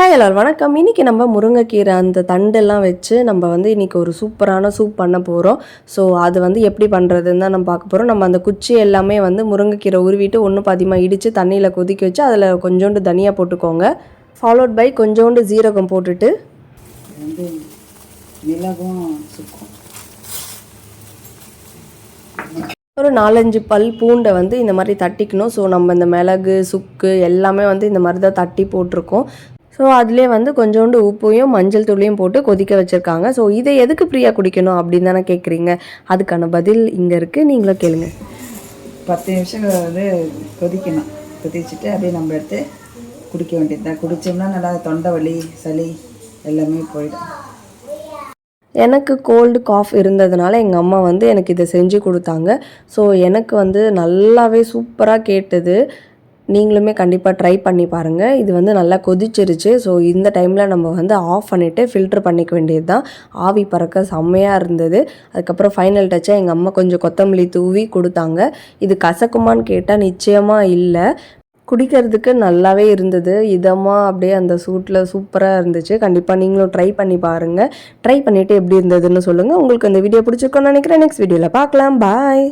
Hi எல்லாரும் வணக்கம். இன்றைக்கி நம்ம முருங்கைக்கீரை அந்த தண்டெல்லாம் வச்சு நம்ம வந்து இன்றைக்கி ஒரு சூப்பரான சூப் பண்ண போகிறோம் ஸோ அது வந்து எப்படி பண்ணுறதுன்னு தான் நம்ம பார்க்க போகிறோம் நம்ம அந்த குச்சி எல்லாமே வந்து முருங்கைக்கீரை உருவிட்டு ஒன்று பாதியமாக இடித்து தண்ணியில் கொதிக்க வச்சு அதில் கொஞ்சோண்டு தனியாக போட்டுக்கோங்க. ஃபாலோட் பை கொஞ்சோண்டு ஜீரகம் போட்டுட்டு வந்து மிளகும் ஒரு நாலஞ்சு பல் பூண்டை வந்து இந்த மாதிரி தட்டிக்கணும். ஸோ நம்ம இந்த மிளகு சுக்கு எல்லாமே வந்து இந்த மாதிரி தான் தட்டி போட்டிருக்கோம். ஸோ அதிலே வந்து கொஞ்சோண்டு உப்பையும் மஞ்சள் தூளையும் போட்டு கொதிக்க வச்சுருக்காங்க. ஸோ இதை எதுக்கு ஃப்ரீயாக குடிக்கணும் அப்படின்னு தானே கேட்குறீங்க அதுக்கான பதில் இங்கே இருக்குது நீங்களும் கேளுங்க. பத்து நிமிஷம் வந்து கொதிக்கணும். கொதிச்சுட்டு அப்படியே நம்ம எடுத்து குடிக்க வேண்டியது தான். குடித்தோம்னா நல்லா தொண்டை வலி சளி எல்லாமே போயிடும். எனக்கு கோல்டு காஃப் இருந்ததுனால எங்கள் அம்மா வந்து எனக்கு இதை செஞ்சு கொடுத்தாங்க. ஸோ எனக்கு வந்து நல்லாவே சூப்பராக கேட்டது. நீங்களுமே கண்டிப்பாக ட்ரை பண்ணி பாருங்கள் இது வந்து நல்லா கொதிச்சிருச்சு. ஸோ இந்த டைமில் நம்ம வந்து ஆஃப் பண்ணிவிட்டு ஃபில்ட்ரு பண்ணிக்க வேண்டியது தான் ஆவி பறக்க செம்மையாக இருந்தது. அதுக்கப்புறம் ஃபைனல் டச்சாக எங்கள் அம்மா கொஞ்சம் கொத்தமல்லி தூவி கொடுத்தாங்க. இது கசக்குமான்னு கேட்டால் நிச்சயமாக இல்லை. குடிக்கிறதுக்கு நல்லாவே இருந்தது. இதமாக அப்படியே அந்த சூட்டில் சூப்பராக இருந்துச்சு. கண்டிப்பாக நீங்களும் ட்ரை பண்ணி பாருங்கள் ட்ரை பண்ணிவிட்டு எப்படி இருந்ததுன்னு சொல்லுங்கள் உங்களுக்கு இந்த வீடியோ பிடிச்சிருக்கோன்னு நினைக்கிறேன். நெக்ஸ்ட் வீடியோவில் பார்க்கலாம். பாய்